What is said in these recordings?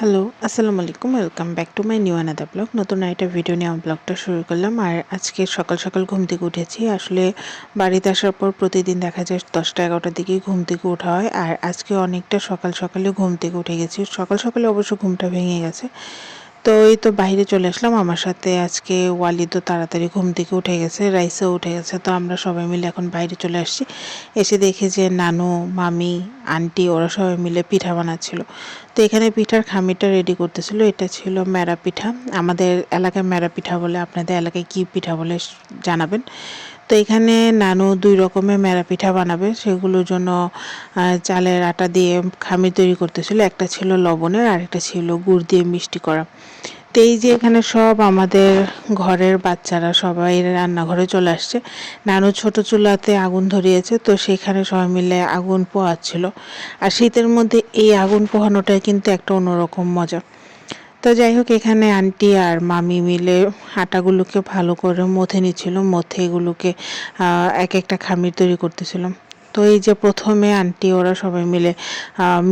Hello আসসালামু আলাইকুম welcome back to my new আনাদা blog নতুন একটা ভিডিও নিয়ে আমার ব্লগটা শুরু করলাম। আর আজকে সকাল সকাল ঘুম থেকে উঠেছি। আসলে বাড়িতে আসার পর প্রতিদিন দেখা যায় দশটা এগারোটার দিকেই ঘুম থেকে ওঠা হয়। আর আজকে অনেকটা সকাল সকালে ঘুম থেকে উঠে গেছি। সকাল সকালে অবশ্য ঘুমটা ভেঙে গেছে। তো এই তো বাইরে চলে আসলাম। আমার সাথে আজকে ওয়ালি তো তাড়াতাড়ি ঘুম থেকে উঠে গেছে, রাইসও উঠে গেছে। তো আমরা সবাই মিলে এখন বাইরে চলে আসছি। এসে দেখি যে নানু, মামি, আন্টি ওরা সবাই মিলে পিঠা বানাচ্ছিল। তো এখানে পিঠার খামিটা রেডি করতেছিল। এটা ছিল ম্যারা পিঠা। আমাদের এলাকায় ম্যারা পিঠা বলে আপনাদের এলাকায় কী পিঠা বলে জানাবেন। তো এখানে নানু দুই রকমের ম্যারা পিঠা বানাবে। সেগুলোর জন্য চালের আটা দিয়ে খামির তৈরি করতেছিল। একটা ছিল লবণের আর একটা ছিল গুড় দিয়ে মিষ্টি করা। তো এই যে এখানে সব আমাদের ঘরের বাচ্চারা, সবাই রান্নাঘরে চলে আসছে। নানু ছোট চুলাতে আগুন ধরিয়েছে, তো সেখানে সবাই মিলে আগুন পোহাচ্ছিল। আর শীতের মধ্যে এই আগুন পোহানোটাই কিন্তু একটা অন্যরকম মজা। তো যাই হোক, এখানে আন্টি আর মামি মিলে আটাগুলোকে ভালো করে মথে নিচ্ছিল। মথে এগুলোকে এক একটা খামির তৈরি করতেছিলাম তো এই যে প্রথমে আন্টি, ওরা সবাই মিলে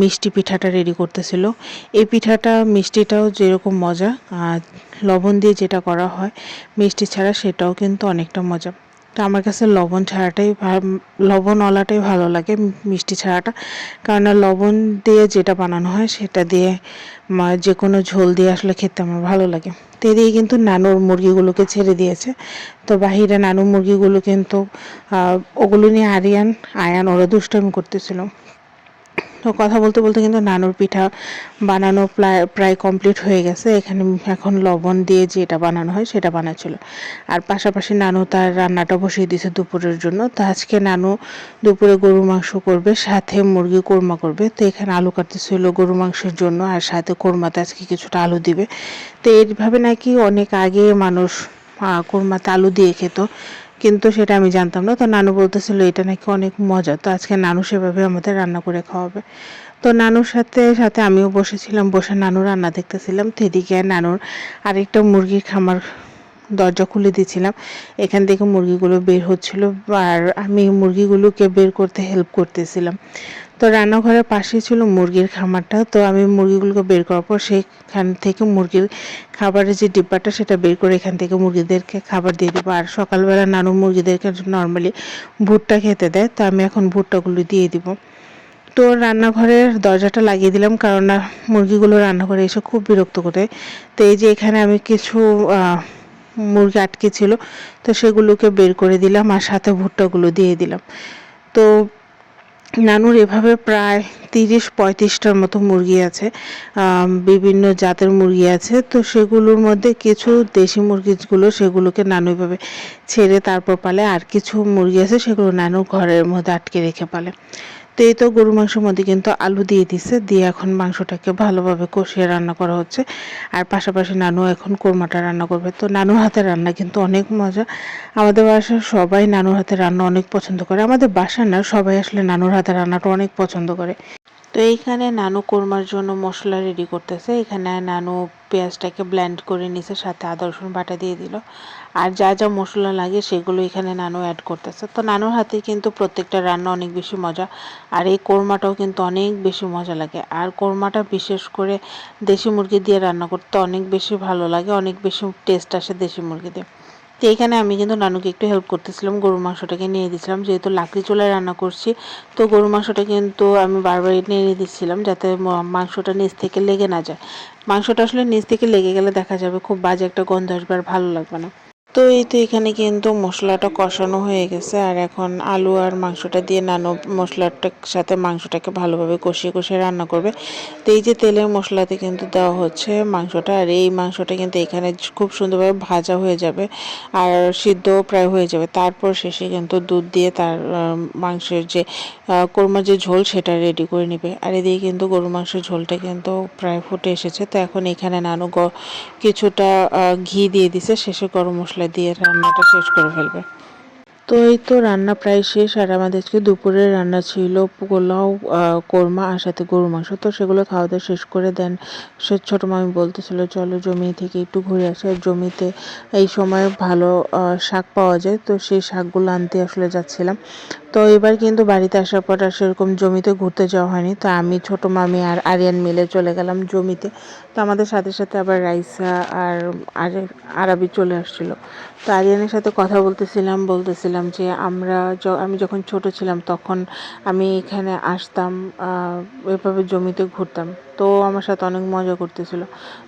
মিষ্টি পিঠাটা রেডি করতেছিল। এই পিঠাটা, মিষ্টিটাও যেরকম মজা লবণ দিয়ে যেটা করা হয়, মিষ্টি ছাড়া সেটাও কিন্তু অনেকটা মজা। তো আমার কাছে লবণ ছাড়াটাই লবণওয়ালাটাই ভালো লাগে মিষ্টি ছাড়াটা। কারণ লবণ দিয়ে যেটা বানানো হয় সেটা দিয়ে যে কোনো ঝোল দিয়ে আসলে খেতে আমার ভালো লাগে। তে দিয়ে কিন্তু নানুর মুরগিগুলোকে ছেড়ে দিয়েছে। তো বাহিরে নানু মুরগিগুলো কিন্তু ওগুলো নিয়ে আরিয়ান, আয়ান ওরা দুষ্টামি করতেছিল। তো কথা বলতে বলতে কিন্তু নানুর পিঠা বানানো প্রায় কমপ্লিট হয়ে গেছে। এখানে এখন লবণ দিয়ে যেটা বানানো হয় সেটা বানাচ্ছিল। আর পাশাপাশি নানু তার রান্নাটা বসিয়ে দিয়েছে দুপুরের জন্য। তো আজকে নানু দুপুরে গরু মাংস করবে, সাথে মুরগি কোরমা করবে। তো এখানে আলু কাটতেছিল গরু মাংসের জন্য, আর সাথে কোরমাতে আজকে কিছুটা আলু দিবে। তো এইভাবে নাকি অনেক আগে মানুষ কোরমাতে আলু দিয়ে খেত। কিন্তু সেটা আমি জানতাম না। তো নানু বলতেছিল, এটা নাকি অনেক মজা। তো আজকে নানু সেভাবে আমাদের রান্না করে খাওয়াবে। তো নানুর সাথে সাথে আমিও বসেছিলাম, বসে নানু রান্না দেখতেছিলাম। তো এদিকে নানুর আরেকটা মুরগির খামার দরজা খুলে দিয়েছিলাম। এখান থেকে মুরগিগুলো বের হচ্ছিল আর আমি মুরগিগুলোকে বের করতে হেল্প করতেছিলাম। তো রান্নাঘরের পাশেই ছিল মুরগির খামারটা। তো আমি মুরগিগুলোকে বের করার পর সেখান থেকে মুরগির খাবারের যে ডিব্বাটা, সেটা বের করে এখান থেকে মুরগিদেরকে খাবার দিয়ে দেবো। আর সকালবেলা নানু মুরগিদেরকে নর্মালি ভুট্টা খেতে দেয়। তো আমি এখন ভুট্টাগুলো দিয়ে দিব। তো রান্নাঘরের দরজাটা লাগিয়ে দিলাম কারণ মুরগিগুলো রান্নাঘরে এসে খুব বিরক্ত করে। তো এই যে এখানে আমি কিছু মুরগি আটকে ছিল, তো সেগুলোকে বের করে দিলাম আর সাথে ভুট্টাগুলো দিয়ে দিলাম। তো নানুর এভাবে প্রায় তিরিশ পঁয়ত্রিশটার মতো মুরগি আছে বিভিন্ন জাতের মুরগি আছে, তো সেগুলোর মধ্যে কিছু দেশি মুরগিগুলো সেগুলোকে নানু এভাবে ছেড়ে তারপর পালে আর কিছু মুরগি আছে সেগুলো নানু ঘরের মধ্যে আটকে রেখে পালে। তো এই তো গরু মাংসের মধ্যে কিন্তু আলু দিয়ে দিছে, দিয়ে এখন মাংসটাকে ভালোভাবে কষিয়ে রান্না করা হচ্ছে। আর পাশাপাশি নানু এখন কোরমাটা রান্না করবে। তো নানুর হাতের রান্না কিন্তু অনেক মজা। আমাদের বাসার সবাই নানুর হাতের রান্না অনেক পছন্দ করে। আমাদের বাসার না, সবাই আসলে নানুর হাতের রান্নাটা অনেক পছন্দ করে। তো এইখানে নানু কোরমার জন্য মশলা রেডি করতেছে। এখানে নানু পেঁয়াজটাকে ব্ল্যান্ড করে নিছে, সাথে আদা, রসুন বাটা দিয়ে দিল। আর যা যা মশলা লাগে সেগুলো এখানে নানু অ্যাড করতেছে। তো নানুর হাতে কিন্তু প্রত্যেকটা রান্না অনেক বেশি মজা, আর এই কোরমাটাও কিন্তু অনেক বেশি মজা লাগে। আর কোরমাটা বিশেষ করে দেশি মুরগি দিয়ে রান্না করতে অনেক বেশি ভালো লাগে, অনেক বেশি টেস্ট আসে দেশি মুরগি দিয়ে। তো এইখানে আমি কিন্তু নানুকে একটু হেল্প করতেছিলাম গরু মাংসটাকে নিয়ে দিচ্ছিলাম যেহেতু লাকড়ি চুলায় রান্না করছি, তো গরু মাংসটা কিন্তু আমি বারবার নিয়ে দিচ্ছিলাম যাতে মাংসটা নিচ থেকে লেগে না যায়। মাংসটা আসলে নিচ থেকে লেগে গেলে দেখা যাবে খুব বাজে একটা গন্ধ আসবে আর ভালো লাগবে না। তো এই তো এখানে কিন্তু মশলাটা কষানো হয়ে গেছে, আর এখন আলু আর মাংসটা দিয়ে নানো মশলাটার সাথে মাংসটাকে ভালোভাবে কষিয়ে কষিয়ে রান্না করবে। তো এই যে তেলের মশলাতে কিন্তু দেওয়া হচ্ছে মাংসটা, আর এই মাংসটা কিন্তু এখানে খুব সুন্দরভাবে ভাজা হয়ে যাবে আর সিদ্ধও প্রায় হয়ে যাবে। তারপর শেষে কিন্তু দুধ দিয়ে তার মাংসের যে কোরমার যে ঝোল সেটা রেডি করে নেবে। আর এদিকে কিন্তু গরু মাংসের ঝোলটা কিন্তু প্রায় ফুটে এসেছে। তো এখন এখানে নানু কিছুটা ঘি দিয়ে দিছে। শেষে গরম মশলা দিয়ে রান্নাটা শেষ করে ফেলবে। তো এই তো রান্না প্রায় শেষ, আর আমাদেরকে দুপুরে রান্না ছিল পোলাও কোরমা আর সাথে গরু মাংস। তো সেগুলো খাওয়া দাওয়া শেষ করে দেন। সে ছোটো মামি বলতেছিল, চলো জমি থেকে একটু ঘুরে আসে। আর জমিতে এই সময় ভালো শাক পাওয়া যায়। তো সেই শাকগুলো আনতে আসলে যাচ্ছিলাম। তো এবার কিন্তু বাড়িতে আসার পর আর সেরকম জমিতে ঘুরতে যাওয়া হয়নি। তো আমি ছোট মামি আর আরিয়ান মিলে চলে গেলাম জমিতে। তো আমাদের সাথে সাথে আবার রাইসা আর আরে- আরাবি চলে আসছিল। তো আরিয়ানের সাথে কথা বলতেছিলাম বলতেছিলাম যে আমরা আমি যখন ছোট ছিলাম তখন আমি এখানে আসতাম এভাবে জমিতে ঘুরতাম। তো আমার সাথে অনেক মজা করতেছিল।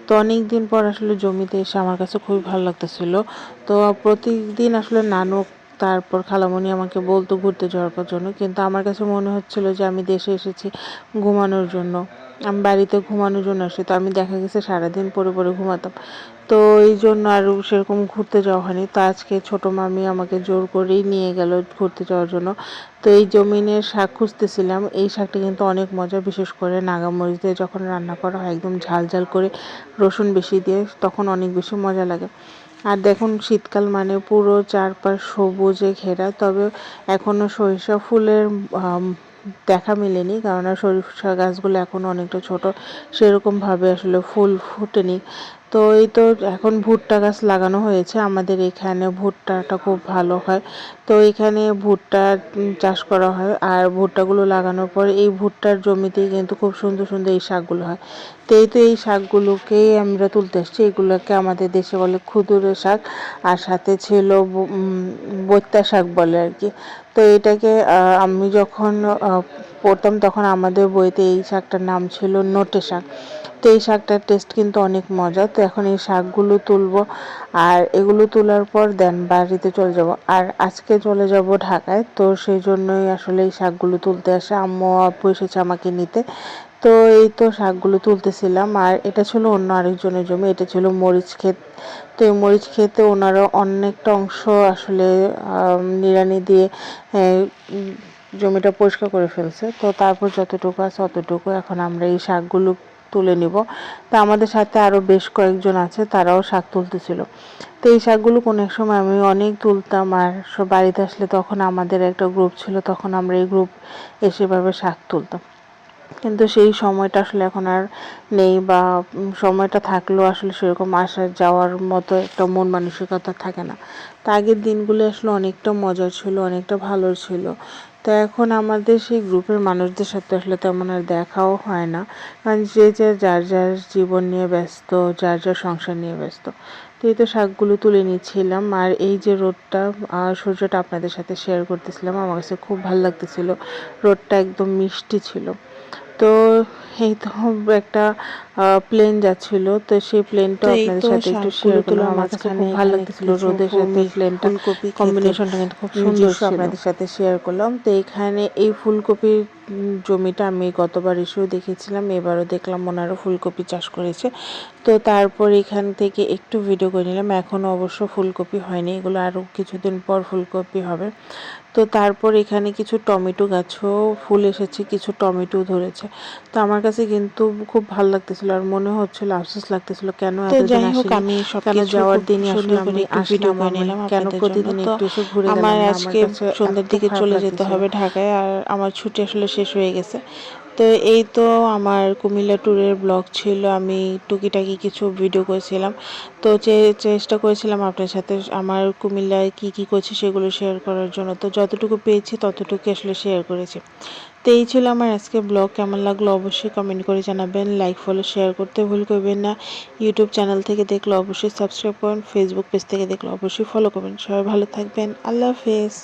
তো অনেক দিন পর আসলে জমিতে এসে আমার কাছে খুবই ভালো লাগতেছিল। তো প্রতিদিন আসলে নানু তারপর খালামণি আমাকে বলতো ঘুরতে যাওয়ার জন্য। কিন্তু আমার কাছে মনে হচ্ছিল যে আমি দেশে এসেছি ঘুমানোর জন্য। আমি বাড়িতে ঘুমানোর জন্য আসি, তো আমি দেখা গেছে সারাদিন পরে পরে ঘুমাতাম। তো এই জন্য আর সেরকম ঘুরতে যাওয়া হয়নি। তো আজকে ছোট মামি আমাকে জোর করেই নিয়ে গেল ঘুরতে যাওয়ার জন্য। তো এই জমিনের শাক খুঁজতেছিলাম। এই শাকটা কিন্তু অনেক মজা, বিশেষ করে নাগামরিচ দিয়ে যখন রান্না করা হয়, একদম ঝাল ঝাল করে রসুন বেশি দিয়ে, তখন অনেক বেশি মজা লাগে। আর দেখুন শীতকাল মানে পুরো চারপাশ সবুজে ঘেরা, তবে এখনও সরিষা ফুলের দেখা মেলেনি, কেননা সরিষা গাছগুলো এখন অনেকটা ছোট। সেরকমভাবে আসলে ফুল ফুটেনি। তো এই তো এখন ভুট্টা গাছ লাগানো হয়েছে। আমাদের এখানে ভুট্টাটা খুব ভালো হয়। তো এখানে ভুট্টা চাষ করা হয় আর ভুট্টাগুলো লাগানোর পর এই ভুট্টার জমিতেই কিন্তু খুব সুন্দর সুন্দর এই শাকগুলো হয়। তো এই তো এই শাকগুলোকেই আমরা তুলতে এসেছি। এগুলোকে আমাদের দেশে বলে খুদুরে শাক আর সাথে ছিল বৈত্যা শাক বলে আর কি। তো এটাকে আমি যখন পড়তাম তখন আমাদের বইতে এই শাকটার নাম ছিল নোটে শাক। তো এই শাকটার টেস্ট কিন্তু অনেক মজা। তো এখন এই শাকগুলো তুলবো আর এগুলো তোলার পর দেন বাড়িতে চলে যাব। আর আজকে চলে যাব ঢাকায়, তো সেই জন্যই আসলে এই শাকগুলো তুলতে আসে। আম্মু, আপু এসেছে আমাকে নিতে। তো এই তো শাকগুলো তুলতেছিলাম। আর এটা ছিল অন্য আরেকজনের জমি, এটা ছিল মরিচ ক্ষেত। তো এই মরিচ ক্ষেতে ওনারা অনেকটা অংশ আসলে নিড়ানি দিয়ে জমিটা পরিষ্কার করে ফেলছে। তো তারপর যতটুকু আছে ততটুকু এখন আমরা এই শাকগুলো তুলে নিব। তা আমাদের সাথে আরও বেশ কয়েকজন আছে, তারাও শাক তুলতেছিল। তো এই শাকগুলো কোনো এক সময় আমি অনেক তুলতাম আর সব বাড়িতে আসলে তখন আমাদের একটা গ্রুপ ছিল, তখন আমরা এই গ্রুপ এসে এভাবে শাক তুলতাম। কিন্তু সেই সময়টা আসলে এখন আর নেই বা সময়টা থাকলেও আসলে সেরকম আসা যাওয়ার মতো একটা মন মানসিকতা থাকে না। তা আগের দিনগুলো আসলে অনেকটা মজার ছিল, অনেকটা ভালো ছিল। তো এখন আমাদের সেই গ্রুপের মানুষদের সাথে আসলে তেমন আর দেখাও হয় না। কারণ যে যে, যার যার জীবন নিয়ে ব্যস্ত, যার যার সংসার নিয়ে ব্যস্ত। তো এই তো শাকগুলো তুলে নিচ্ছিলাম। আর এই যে রোদটা সূর্যটা আপনাদের সাথে শেয়ার করতেছিলাম, আমার কাছে খুব ভালো লাগতেছিল। রোদটা একদম মিষ্টি ছিল। তো এই তো একটা প্লেন যাচ্ছিল। তো সেই প্লেনটা আপনাদের সাথে একটু শেয়ার করলাম। আমার কাছে খুব ভালো কিছু রোদের সাথে প্লেনটা কম্বিনেশনটা কিন্তু খুব সুন্দর ছিল। আপনাদের সাথে শেয়ার করলাম। তো এখানে এই ফুলকপির জমিটা আমি গতবার এসেও দেখেছিলাম। এবারও দেখলাম ওনারও ফুলকপি চাষ করেছে। তো তারপর এখান থেকে একটু ভিডিও করে নিলাম। এখনও অবশ্য ফুলকপি হয়নি। এগুলো আরও কিছুদিন পর ফুলকপি হবে। তো তারপর এখানে কিছু টমেটো গাছও ফুল এসেছে কিছু টমেটো ধরেছে। তো আমার কাছে কিন্তু খুব ভালো লাগতেছিল আর মনে হচ্ছিল আফসোস লাগতেছিল কেন এত এতদিন যাই হোক আসিনি আমি কেন যাওয়ার দিনই আসলে আমি ভিডিও নিলাম কেন প্রতিদিন একটু এসে ঘুরে গেলাম আমার আজকে সন্ধ্যের দিকে চলে যেতে হবে ঢাকায় আর আমার ছুটি আসলে শেষ হয়ে গেছে। তো এই তো আমার কুমিল্লা ট্যুরের ব্লগ ছিল। আমি টুকিটাকি কিছু ভিডিও করেছিলাম। তো চেষ্টা করেছিলাম আপনার সাথে আমার কুমিল্লায় কি কি করছি সেগুলো শেয়ার করার জন্য। তো যতটুকু পেয়েছি ততটুকু আসলে শেয়ার করেছি। তো এই ছিল আমার আজকে ব্লগ। কেমন লাগল অবশ্যই কমেন্ট করে জানাবেন। লাইক ফলো শেয়ার করতে ভুল করবেন না। ইউটিউব চ্যানেল থেকে দেখলে অবশ্যই সাবস্ক্রাইব করুন। ফেসবুক পেজ থেকে দেখলে অবশ্যই ফলো করবেন। সবাই ভালো থাকবেন। আল্লাহ হাফেজ।